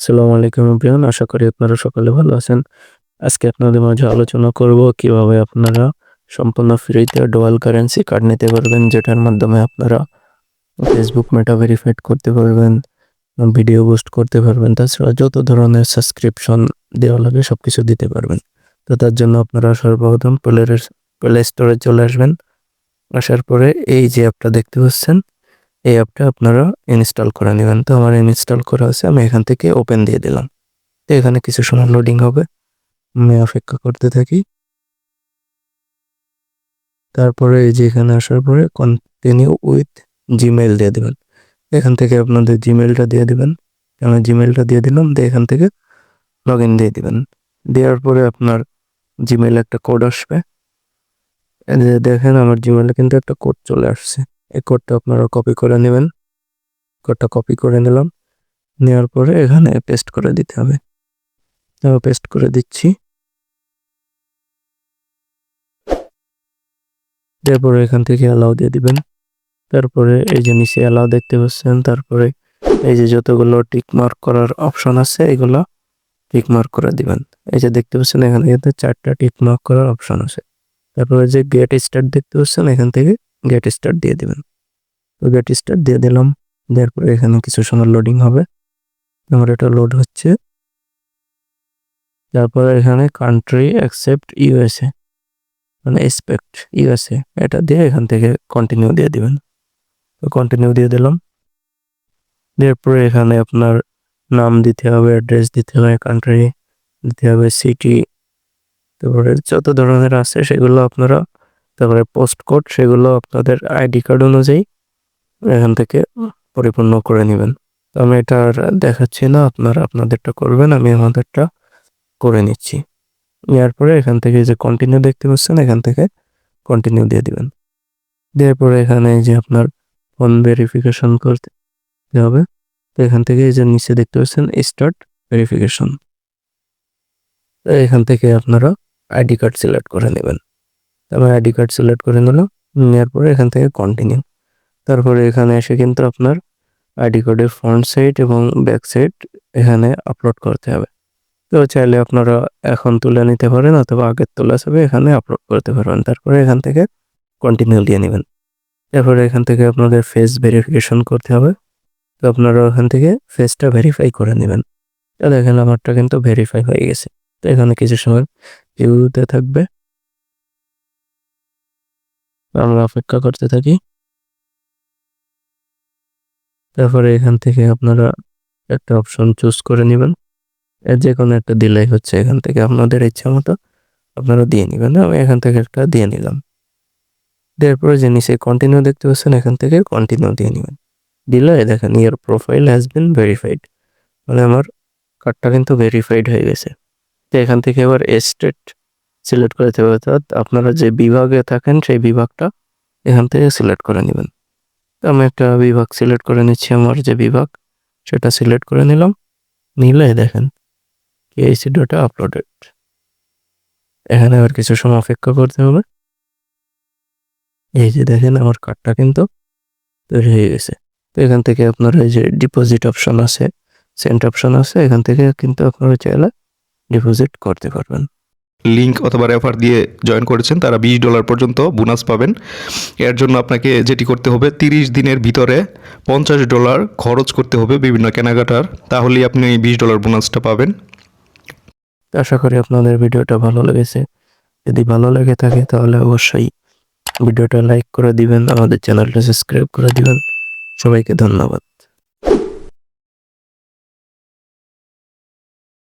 আসসালামু আলাইকুম এভরিওয়ান, আশা করি আপনারা সকলে ভালো আছেন। আজকে আপনাদের মাঝে আলোচনা করব কীভাবে আপনারা সম্পূর্ণ ফ্রিতে ডুয়াল কারেন্সি কার্ড নিতে পারবেন, যেটার মাধ্যমে আপনারা ফেসবুক মেটা ভেরিফাইড করতে পারবেন ভিডিও পোস্ট করতে পারবেন, তাছাড়া যত ধরনের সাবস্ক্রিপশন দেওয়া লাগে সব কিছু দিতে পারবেন। তো তার জন্য আপনারা সর্বপ্রথম প্লেয়ারের প্লে স্টোরে চলে আসবেন। আসার পরে এই যে অ্যাপটা দেখতে পাচ্ছেন এই অ্যাপটা আপনারা ইনস্টল করে নেবেন। তো আমার ইনস্টল করা আছে, আমি এখান থেকে ওপেন দিয়ে দিলাম। তো এখানে কিছু সময় লোডিং হবে। আমি অপেক্ষা করতে থাকি। তারপরে এই যে এখানে আসার পরে কন্টিনিউ উইথ জিমেইল দিয়ে দেবেন। এখান থেকে আপনাদের জিমেইলটা দিয়ে দিবেন। আমি জিমেইলটা দিয়ে দিলাম, দিয়ে এখান থেকে লগ ইন দিয়ে দিবেন। দেওয়ার পরে আপনার জিমেইলে একটা কোড আসবে। দেখেন, আমার জিমেইলে কিন্তু একটা কোড চলে আসছে। এই কোডটা আপনারা কপি করে নেবেন। কোডটা কপি করে নিলাম। নেওয়ার পরে এখানে পেস্ট করে দিতে হবে। পেস্ট করে দিচ্ছি। তারপরে এখান থেকে অ্যালাউ দিয়ে দিবেন। তারপরে এই যে নিচে অ্যালাউ দেখতে পাচ্ছেন, তারপরে এই যে যতগুলো টিক মার্ক করার অপশন আছে, এগুলো টিক মার্ক করে দিবেন। এই যে দেখতে পাচ্ছেন, এখানে কিন্তু চারটা টিক মার্ক করার অপশন আছে। তারপরে যে গেট স্টার্ট দেখতে পাচ্ছেন, এখান থেকে গেট স্টার্ট দিয়ে দিবেন। তো গেট স্টার্ট দিয়ে দিলাম। দেওয়ার পরে এখানে কিছু সময় লোডিং হবে। আমার এটা লোড হচ্ছে। তারপরে এখানে কান্ট্রি অ্যাকসেপ্ট ইউএসএ মানে এক্সপেক্ট ইউএসএ এটা দিয়ে এখান থেকে কন্টিনিউ দিয়ে দিবেন। তো কন্টিনিউ দিয়ে দিলাম। দেওয়ার পরে এখানে আপনার নাম দিতে হবে অ্যাড্রেস দিতে হবে কান্ট্রি দিতে হবে সিটি তারপরে যত ধরনের আছে সেগুলো আপনারা, তারপরে পোস্ট কোড সেগুলো আপনাদের আইডি কার্ড অনুযায়ী এখান থেকে পরিপূর্ণ করে নেবেন। তো আমি এটা আর দেখাচ্ছি না, আপনারা আপনাদেরটা করবেন, আমি আমাদেরটা করে নিচ্ছি। নেওয়ার পরে এখান থেকে যে কন্টিনিউ দেখতে পাচ্ছেন, এখান থেকে কন্টিনিউ দিয়ে দিবেন। দেওয়ার পরে এখানে যে আপনার ফোন ভেরিফিকেশন করতে হবে, তো এখান থেকে যে নিচে দেখতে পাচ্ছেন স্টার্ট ভেরিফিকেশন তো এখান থেকে আপনারা আইডি কার্ড সিলেক্ট করে নেবেন। আমি আইডি কার্ড সিলেক্ট করে নিলাম, নেওয়ার পরে এখান থেকে কন্টিনিউ তারপরে এখানে এসে কিন্তু আপনার আইডি কার্ডের ফ্রন্ট সাইড এবং ব্যাক সাইড এখানে আপলোড করতে হবে। তো চাইলে আপনারা এখন তুলে নিতে পারেন অথবা আগের তোলা ছবি এখানে আপলোড করতে পারবেন। তারপরে এখান থেকে কন্টিনিউ দিয়ে নেবেন। তারপরে এখান থেকে আপনাদের ফেস ভেরিফিকেশন করতে হবে। তো আপনারা ওখান থেকে ফেসটা ভেরিফাই করে নেবেন। তো দেখেন আমারটা কিন্তু ভেরিফাই হয়ে গেছে। তো এখানে কিছু সময় ভিউতে থাকবে। আমরা অপেক্ষা করতে থাকি। তারপরে এখান থেকে আপনারা একটা অপশন চুজ করে নেবেন। যে কোনো একটা দিলেই হচ্ছে এখান থেকে আপনাদের ইচ্ছা মতো আপনারা দিয়ে নেবেন আমি এখান থেকে একটা দিয়ে নিলাম। দেওয়ার পরে যে নিচে কন্টিনিউ দেখতে পাচ্ছেন, এখান থেকে কন্টিনিউ দিয়ে নেবেন। দিলে দেখেন your profile has been verified মানে আমার কার্ডটা কিন্তু ভেরিফাইড হয়ে গেছে। তো এখান থেকে এবার স্টেট সিলেক্ট করে দেবে অর্থাৎ আপনারা যে বিভাগে থাকেন, সেই বিভাগটা এখান থেকে সিলেক্ট করে নেবেন। আমি একটা বিভাগ সিলেক্ট করে নিচ্ছি, আমার যে বিভাগ, সেটা সিলেক্ট করে নিলাম। নিলে দেখেন কেএসি ডটা আপলোডেড এখানে আবার কিছু সময় অপেক্ষা করতে হবে। এই যে দেখেন, আমার কার্ডটা কিন্তু তৈরি হয়ে গেছে। তো এখান থেকে আপনার এই যে ডিপোজিট অপশন আছে সেন্ট অপশন আছে, এখান থেকে কিন্তু আপনারা চাইলে ডিপোজিট করতে পারবেন। লিঙ্ক অথবা রেফার দিয়ে জয়েন করেছেন, তারা বিশ ডলার পর্যন্ত বোনাস পাবেন। এর জন্য আপনাকে যেটি করতে হবে, তিরিশ দিনের ভিতরে পঞ্চাশ ডলার খরচ করতে হবে বিভিন্ন কেনাকাটার। তাহলেই আপনি বিশ ডলার বোনাসটা পাবেন। আশা করি আপনাদের ভিডিওটা ভালো লেগেছে। যদি ভালো লেগে থাকে তাহলে অবশ্যই ভিডিওটা লাইক করে দিবেন, আমাদের চ্যানেলটা সাবস্ক্রাইব করে দিবেন। সবাইকে ধন্যবাদ।